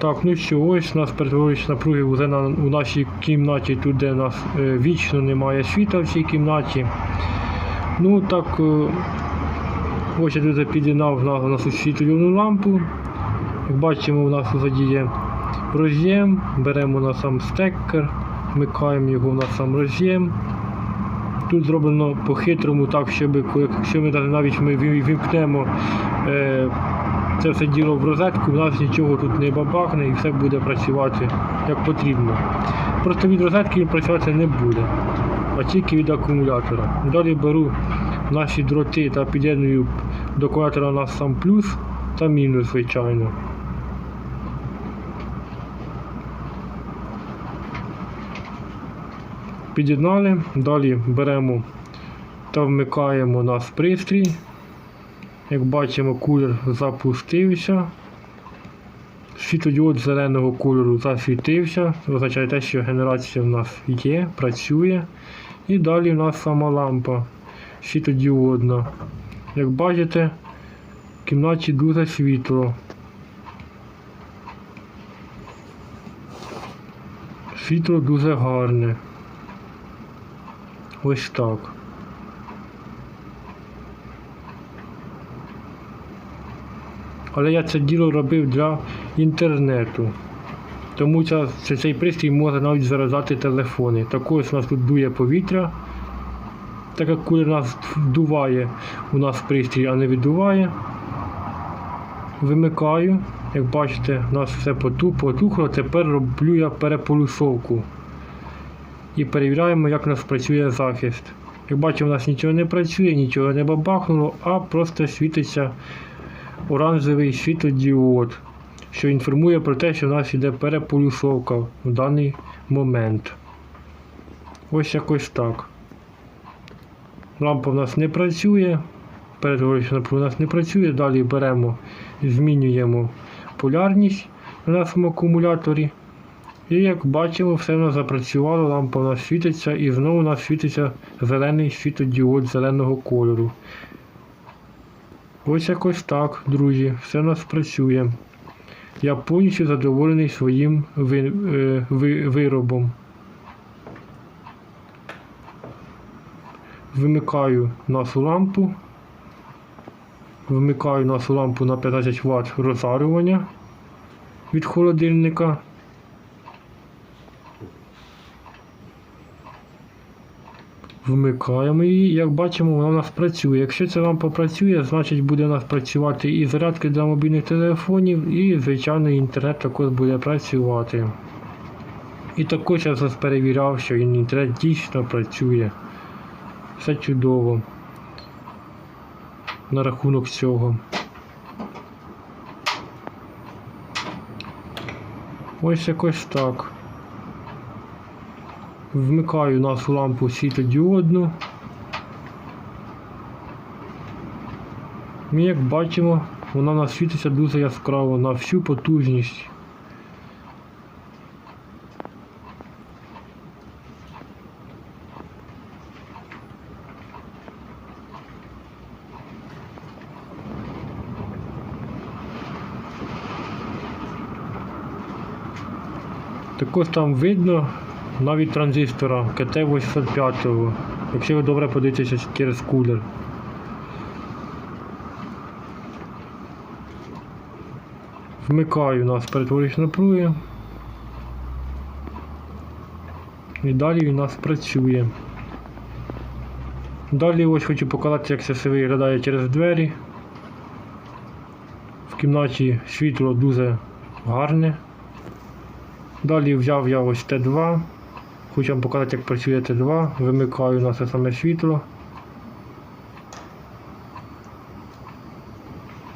Так, ну що, ось у нас перетворюючи напруги вже на, у нашій кімнаті, тут де нас е, вічно немає світла в цій кімнаті. Ну так, е, ось я тут підігнав на, на освітлювану лампу. Як бачимо, у нас позаді є роз'єм, беремо на сам стекер, вмикаємо його на сам роз'єм. Тут зроблено по-хитрому так, щоб якщо ми навіть ми вімкнемо е, це все діло в розетку, у нас нічого тут не бабахне і все буде працювати як потрібно. Просто від розетки працювати не буде, а тільки від акумулятора. Далі беру наші дроти та під'єдную до акумулятора на сам плюс та мінус, звичайно. Під'єднали, далі беремо та вмикаємо наш пристрій. Як бачимо, кулер запустився. Світлодіод зеленого кольору засвітився. Означає те, що генерація в нас є, працює. І далі в нас сама лампа світлодіодна. Як бачите, в кімнаті дуже світло. Світло дуже гарне. Ось так. Але я це діло робив для інтернету. Тому ця, це- цей пристрій може навіть заражати телефони. Також у нас тут дує повітря. Так як кулер нас вдуває, у нас пристрій, а не віддуває. Вимикаю. Як бачите, у нас все потухло. Тепер роблю я переполюсовку. І перевіряємо, як у нас працює захист. Як бачимо, у нас нічого не працює, нічого не бабахнуло, а просто світиться оранжевий світлодіод, що інформує про те, що в нас йде переполюсовка в даний момент. Ось якось так. Лампа в нас не працює. Передгорюча лампа у нас не працює. Далі беремо, змінюємо полярність на нашому акумуляторі. І як бачимо, все в нас запрацювало, лампа у нас світиться і знову у нас світиться зелений світодіод зеленого кольору. Ось якось так, друзі, все нас працює. Я повністю задоволений своїм ви, е, ви- виробом. Вимикаю нашу лампу. Вмикаю нашу лампу на 15 Вт розжарювання від холодильника. Вмикаємо її, як бачимо, вона у нас працює. Якщо ця лампа працює, значить буде у нас працювати і зарядки для мобільних телефонів, і звичайно інтернет також буде працювати. І також я зараз перевіряв, що інтернет дійсно працює. Все чудово. На рахунок цього. Ось якось так. Вмикаю нашу лампу світодіодну. І як бачимо, вона нас світиться дуже яскраво на всю потужність. Також там видно навіть транзистора КТ-85, якщо ви добре подивитеся через кулер. Вмикаю нас перетворюючи напруги. І далі він у нас працює. Далі ось хочу показати, як це виглядає через двері. В кімнаті світло дуже гарне. Далі взяв я ось Т2. Хочу вам показати, як працює Т2. Вимикаю на це саме світло.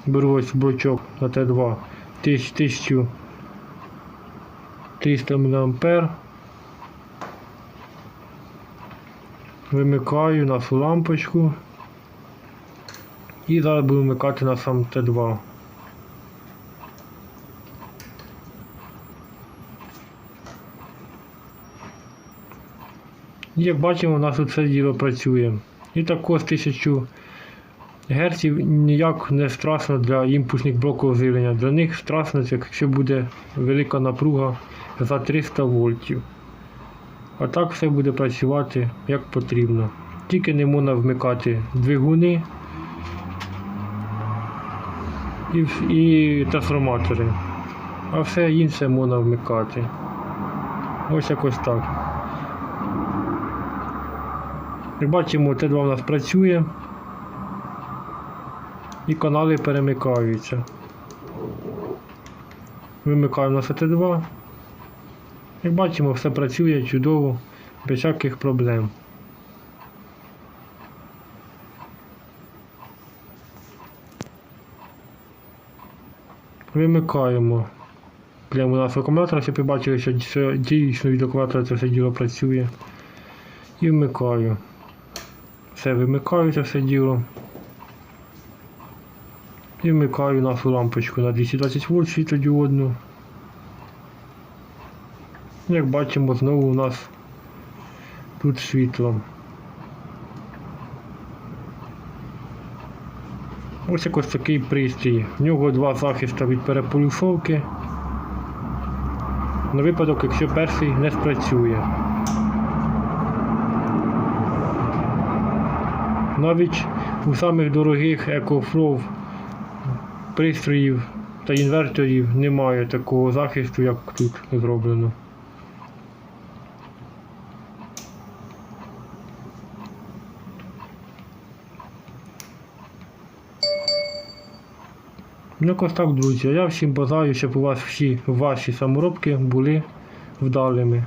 Беру ось блочок на Т2 1300 мА. Вимикаю нашу лампочку. І зараз буду вмикати на сам Т2. Як бачимо, у нас все діло працює. І також 1000 герців ніяк не страшно для імпульсних блоків живлення. Для них страшно, якщо буде велика напруга за 300 вольтів. А так все буде працювати як потрібно. Тільки не можна вмикати двигуни і, і трансформатори. А все інше можна вмикати. Ось якось так. Як бачимо, Т2 у нас працює і канали перемикаються. Вимикаємо на СТ2. Як бачимо, все працює чудово, без всяких проблем. Вимикаємо прямо у нас акумулятор, щоб ви бачили, що дійсно від акумулятора це все діло працює. І вмикаю. Все, вимикаю це все діло. І вмикаю нашу лампочку на 220 вольт світлодіодну. Як бачимо, знову у нас тут світло. Ось якось такий пристрій. В нього два захисти від переполюшовки. На випадок, якщо перший не спрацює. Навіть у самих дорогих EcoFlow пристроїв та інверторів немає такого захисту, як тут зроблено. Ну, якось так, друзі. Я всім бажаю, щоб у вас всі ваші саморобки були вдалими.